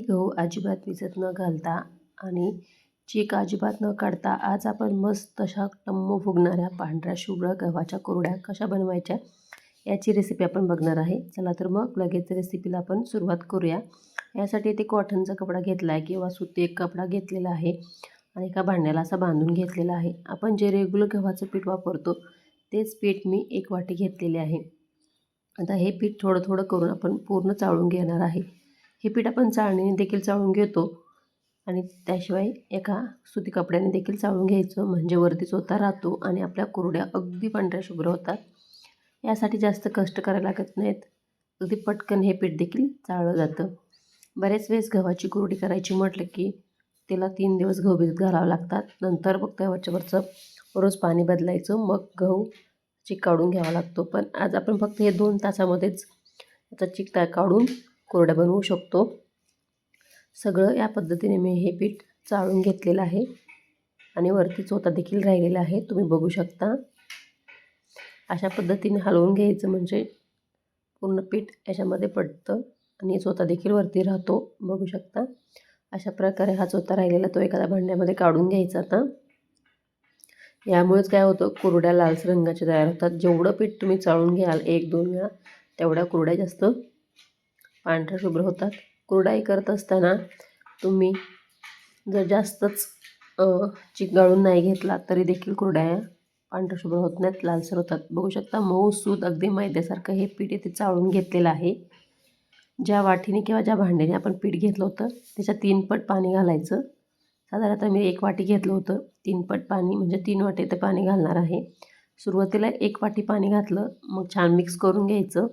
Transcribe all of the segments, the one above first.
गहू अजिबात भिजत न घालता आणि चीक अजिबात न काढता आज आपण मस्त अशा टम्म फुगणाऱ्या पांढऱ्या शुभ्र गव्हाच्या कुरड्या कशा बनवायच्या याची रेसिपी आपण बघणार आहे. चला तर मग लगेच रेसिपीला आपण सुरुवात करूया. यासाठी ते कॉटनचा कपडा घेतला आहे किंवा सुती एक कपडा घेतलेला आहे आणि एका भांड्याला असा बांधून घेतलेला आहे. आपण जे रेग्युलर गव्हाचं पीठ वापरतो तेच पीठ मी एक वाटी घेतलेले आहे. आता हे पीठ थोडं थोडं करून आपण पूर्ण चाळून घेणार आहे. हे पीठ आपण चाळणीने देखील चाळून घेतो. आणि त्याशिवाय एका सुती कपड्याने देखील चाळून घ्यायचं. म्हणजे वरती चोथा राहतो आणि आपल्या कुरड्या अगदी पांढऱ्या शुभ्र होतात. यासाठी जास्त कष्ट करायला लागत नाहीत. अगदी पटकन हे पीठ देखील चाळलं जातं. बरेच वेळेस गव्हाची कुरडी करायची म्हटलं की त्याला तीन दिवस गहू भिजत घालावं लागतात. नंतर मग त्यावरच्यावरचं रोज पाणी बदलायचं. मग गहू चिक काढून घ्यावा लागतो. पण आज आपण फक्त हे दोन तासामध्येच त्याचा चिक काढून कोरड्या बनवू शकतो. सगळं या पद्धतीने मी हे पीठ चाळून घेतलेलं आहे. आणि वरती चोथा देखील राहिलेला आहे. तुम्ही बघू शकता. अशा पद्धतीने हलवून घ्यायचं म्हणजे पूर्ण पीठ याच्यामध्ये पडतं. आणि चोथा देखील वरती राहतो. बघू शकता. अशा प्रकारे हा चोथा राहिलेला तो एखाद्या भांड्यामध्ये काढून घ्यायचा आता. यामुळेच काय होतं कुरड्या लालसर रंगाचे तयार होतात. जेवढं पीठ तुम्ही चाळून घ्याल एक दोन वेळा तेवढ्या कुरड्या जास्त पांढऱ्या शुभ्र होतात. कुरडाई करत असताना तुम्ही जर जास्तच चिक गाळून नाही घेतला तरी देखील कुरड्या पांढऱ्या शुभ्र होत नाहीत लालसर होतात. बघू शकता मऊ सूत अगदी मैद्यासारखं हे पीठ इथे चाळून घेतलेलं आहे. ज्या वाटीने किंवा ज्या भांड्याने आपण पीठ घेतलं होतं त्याच्या तीन पट पाणी घालायचं. साधारणतः मी एक वाटी घेतलं होतं. तीन पट पाणी म्हणजे तीन वाटी ते पाणी घालणार आहे. सुरुवातीला एक वाटी पाणी घातलं मग छान मिक्स करून घ्यायचं.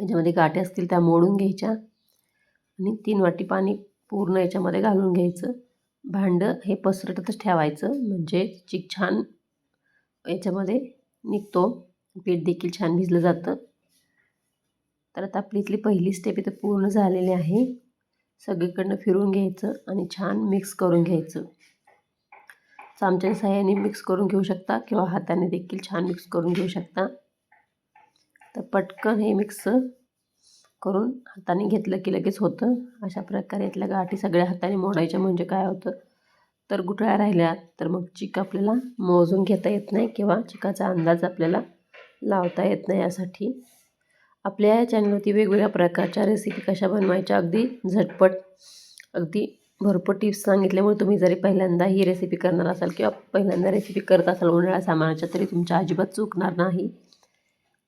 याच्यामध्ये गाठ्या असतील त्या मोडून घ्यायच्या. आणि तीन वाटी पाणी पूर्ण याच्यामध्ये घालून घ्यायचं. भांडं हे पसरटतच ठेवायचं. म्हणजे चिक छान याच्यामध्ये निघतो. पीठ देखील छान भिजलं जातं. तर आता आपली इथली पहिली स्टेप इथं पूर्ण झालेली आहे. सगळीकडनं फिरून घ्यायचं आणि छान मिक्स करून घ्यायचं. चमच्याच्या सहाय्याने मिक्स करून घेऊ शकता किंवा हाताने देखील छान मिक्स करून घेऊ शकता. तर पटकन हे मिक्स करून हाताने घेतलं की लगेच होतं. अशा प्रकारे यातल्या गाठी सगळ्या हाताने मोडायच्या म्हणजे काय होतं? तर गुठळ्या राहिल्या तर मग चिक आपल्याला मोजून घेता येत नाही किंवा चिकाचा अंदाज आपल्याला लावता येत नाही यासाठी. आपल्या या चॅनलवरती वेगवेगळ्या प्रकारच्या रेसिपी कशा बनवायच्या अगदी झटपट अगदी भरपूर टिप्स सांगितल्यामुळे तुम्ही जरी पहिल्यांदा ही रेसिपी करणार असाल किंवा पहिल्यांदा रेसिपी करत असाल उन्हाळ्या सामानाच्या तरी तुमच्या अजिबात चुकणार नाही.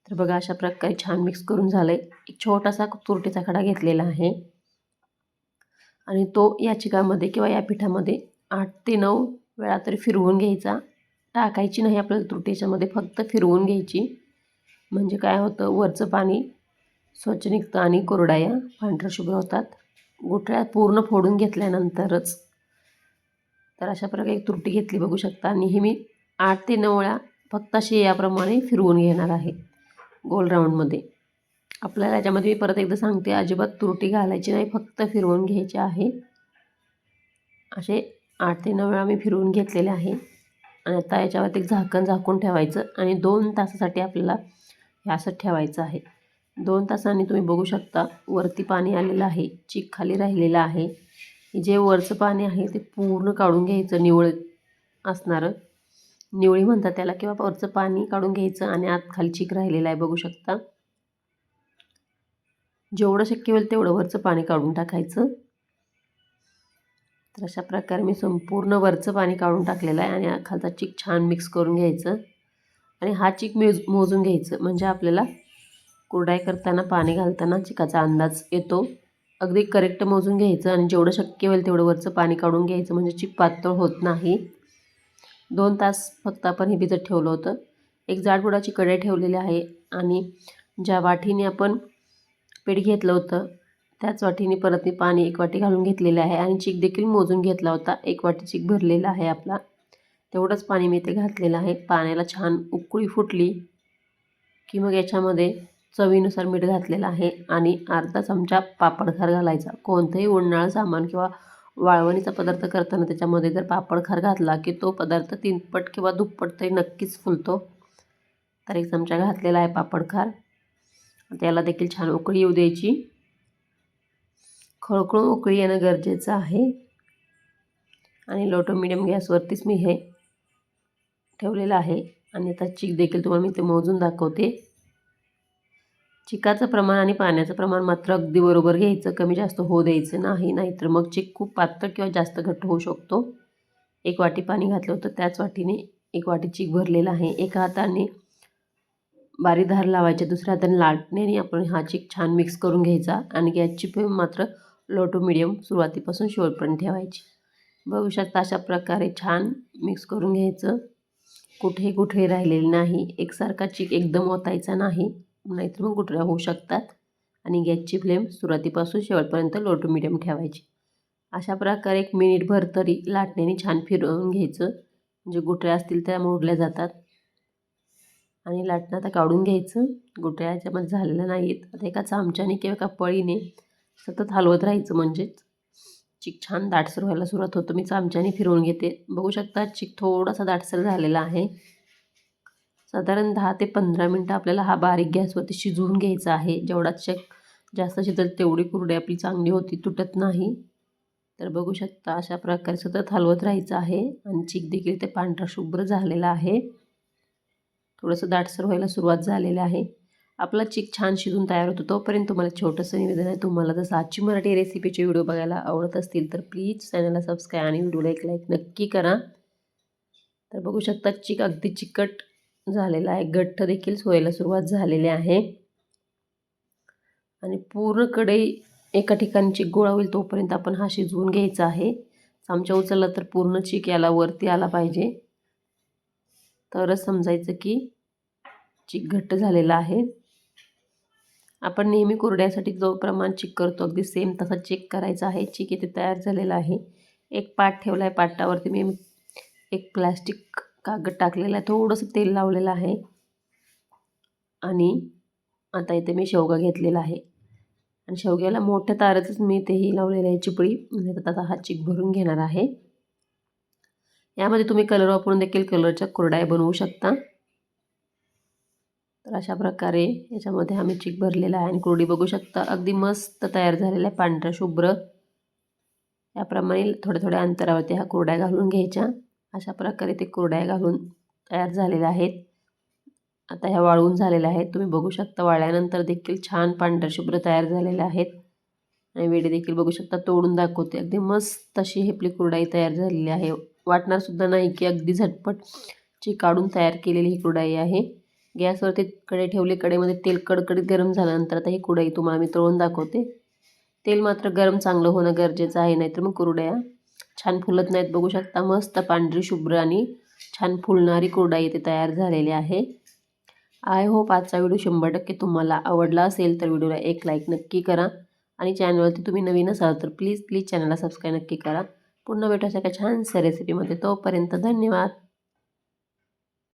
तर बघा अशा प्रकारे छान मिक्स करून झालं आहे एक छोटासा तुरटीचा खडा घेतलेला आहे. आणि तो या चिकामध्ये किंवा या पिठामध्ये आठ ते नऊ वेळा तरी फिरवून घ्यायचा. टाकायची नाही आपल्याला तुरटीच्यामध्ये फक्त फिरवून घ्यायची. म्हणजे काय होतं वरचं पाणी स्वच्छ निघतं आणि कोरडाया पांढऱ्या शुभ्र होतात. गुठळ्या पूर्ण फोडून घेतल्यानंतरच. तर अशा प्रकारे एक तुरटी घेतली बघू शकता. आणि ही मी आठ ते नऊ वेळा फक्त अशी याप्रमाणे फिरवून घेणार आहे. गोल राऊंडमध्ये. आपल्याला याच्यामध्ये मी परत एकदा सांगते अजिबात तुरटी घालायची नाही फक्त फिरवून घ्यायची आहे. असे आठ ते नऊ वेळा मी फिरवून घेतलेले आहे. आणि आता याच्यावरती झाकण झाकून ठेवायचं आणि दोन तासासाठी आपल्याला हे असं ठेवायचं आहे. दोन तासांनी तुम्ही बघू शकता वरती पाणी आलेलं आहे चीक खाली राहिलेलं आहे. जे वरचं पाणी आहे ते पूर्ण काढून घ्यायचं निवळ असणारं. निवळी म्हणतात त्याला किंवा वरचं पाणी काढून घ्यायचं आणि आत खाली चिक राहिलेलं आहे बघू शकता. जेवढं शक्य होईल तेवढं वरचं पाणी काढून टाकायचं. तर अशा प्रकारे मी संपूर्ण वरचं पाणी काढून टाकलेलं आहे आणि खालचा चिक छान मिक्स करून घ्यायचं. आणि हा चिक मेज मोजून घ्यायचं म्हणजे आपल्याला कुरडाई करताना पाणी घालताना चिकाचा अंदाज येतो. अगदी करेक्ट मोजून घ्यायचं आणि जेवढं शक्य होईल तेवढं वरचं पाणी काढून घ्यायचं म्हणजे चिक पातळ होत नाही. दोन तास फक्त आपण हे भिजत ठेवलं होतं. एक जाडबुडाची कढई ठेवलेली आहे आणि ज्या वाटीने आपण पीठ घेतलं होतं त्याच वाटीने परत मी पाणी एक वाटी घालून घेतलेले आहे आणि चीक देखील मोजून घेतला होता. एक वाटी चीक भरलेला आहे आपला. तेवढंच पाणी मी इथे घातलेलं आहे. पाण्याला छान उकळी फुटली की मग याच्यामध्ये चवीनुसार मीठ घातलेलं आहे आणि अर्धा चमचा पापडखार घालायचा. कोणतंही उन्हाळं सामान किंवा वाळवणीचा पदार्थ करताना त्याच्यामध्ये जर पापड खार घातला की तो पदार्थ तीनपट किंवा दुप्पट तरी नक्कीच फुलतो. तर एक चमचा घातलेला आहे पापड खार. त्याला देखील छान उकळी येऊ द्यायची. खळखळून उकळी येणं गरजेचं आहे. आणि लो टू मिडियम गॅसवरतीच मी हे ठेवलेलं आहे. आणि आता चीक देखील तुम्हाला मी ते मोजून दाखवते. चिकाचं प्रमाण आणि पाण्याचं प्रमाण मात्र अगदी बरोबर घ्यायचं. कमी जास्त होऊ द्यायचं नाही नाहीतर मग चिक खूप पातळ किंवा जास्त घट्ट होऊ शकतो. एक वाटी पाणी घातलं होतं त्याच वाटीने एक वाटी चिक भरलेला आहे. एका हाताने बारी धार लावायची दुसऱ्या हाताने लाटण्याने आपण हा चिक छान मिक्स करून घ्यायचा आणि गॅसची फ्लेम मात्र लो टू मिडियम सुरुवातीपासून शेवटपर्यंत ठेवायची. बघू शकता अशा प्रकारे छान मिक्स करून घ्यायचं. कुठे कुठेही राहिलेलं नाही. एकसारखा चिक एकदम ओतायचा नाही. नाहीतर मग गुठळ्या होऊ शकतात? आणि गॅसची फ्लेम सुरुवातीपासून शेवटपर्यंत लो टू मिडियम ठेवायची. अशा प्रकारे एक मिनिटभर तरी लाटण्याने छान फिरवून घ्यायचं. म्हणजे गुठळ्या असतील त्या मोडल्या जातात. आणि लाटणं आता काढून घ्यायचं. गुठळ्या याच्यामध्ये झालेल्या नाहीत. आता एका चमच्याने किंवा एका पळीने सतत हलवत राहायचं म्हणजेच. चिक छान दाटसर व्हायला सुरुवात होतं. मी चमच्याने फिरवून घेते. बघू शकता चिक थोडासा दाटसर झालेला आहे. साधारण दहा ते पंधरा मिनटं आपल्याला हा बारीक गॅसवरती शिजवून घ्यायचा आहे. जेवढा चेक जास्त शिजल तेवढी कुरडी आपली चांगली होती तुटत नाही. तर बघू शकता अशा प्रकारे सतत हलवत राहायचं आहे आणि चीक देखील ते पांढरा शुभ्र झालेला आहे. थोडंसं दाटसर व्हायला सुरुवात झालेली आहे. आपला चीक छान शिजून तयार होतो. तोपर्यंत तुम्हाला छोटंसं निवेदन आहे. तुम्हाला जर साची मराठी रेसिपीचे व्हिडिओ बघायला आवडत असतील तर प्लीज चॅनलला सबस्क्राईब आणि व्हिडिओला एक लाईक नक्की करा. तर बघू शकता चीक अगदी चिकट झालेला आहे. घट्ट देखील सोयला सुरुवात झालेली आहे. आणि पूर्ण कढई एका ठिकाणी चिक गोळा होईल तोपर्यंत आपण हा शिजवून घ्यायचा आहे. चमचा उचलला तर पूर्ण चिक याला वरती आला पाहिजे. तरच समजायचं की चिक घट्ट झालेला आहे. आपण नेहमी कुरड्यासाठी जो प्रमाण चिक करतो अगदी सेम तसा चेक करायचा आहे. चिक इथे तयार झालेला आहे. एक पाट ठेवला आहे पाटावरती. मी एक प्लॅस्टिक कागद टाकलेला आहे थोडंसं तेल लावलेलं आहे. आणि आता इथे मी शेवगा घेतलेला आहे. आणि शेवग्याला मोठ्या तारातच मी तेही लावलेलं आहे चिपळी. म्हणजे आता हा चिक भरून घेणार आहे. यामध्ये तुम्ही कलर वापरून देखील कलरच्या कुरड्या बनवू शकता. तर अशा प्रकारे याच्यामध्ये आम्ही चिक भरलेला आहे आणि कुरडी बघू शकता. अगदी मस्त तयार झालेला आहे पांढरा शुभ्र. याप्रमाणे थोड्या थोड्या अंतरावरती ह्या कुरड्या घालून घ्यायच्या. अशा प्रकारे ते कुरड्या घालून तयार झालेल्या आहेत. आता ह्या वाळवून झालेल्या आहेत. तुम्ही बघू शकता वाळल्यानंतर देखील छान पांढरशुभ्र तयार झालेल्या आहेत. आणि वेडी देखील बघू शकता तोडून दाखवते. अगदी मस्त अशी हेपली कुरडाई तयार झालेली आहे. वाटणारसुद्धा नाही की अगदी झटपट ची काढून तयार केलेली ही कुरडाई आहे. गॅसवरती कडे ठेवले कडेमध्ये तेल कडकडीत गरम झाल्यानंतर आता ही कुरडाई तुम्हाला मी तळून दाखवते. तेल मात्र गरम चांगलं होणं गरजेचं आहे नाहीतर मग कुरड्या छान फुलत नाहीत बघू शकता. मस्त पांढरी शुभ्र आणि छान फुलणारी कुरडाई इथे तयार झालेली आहे. आय होप आजचा व्हिडिओ शंभर टक्के तुम्हाला आवडला असेल तर व्हिडिओला एक लाईक नक्की करा. आणि चॅनलवरती तुम्ही नवीन असाल तर प्लीज प्लीज चॅनलला सबस्क्राईब नक्की करा. पुन्हा भेटू अशा छानशा रेसिपीमध्ये तोपर्यंत धन्यवाद.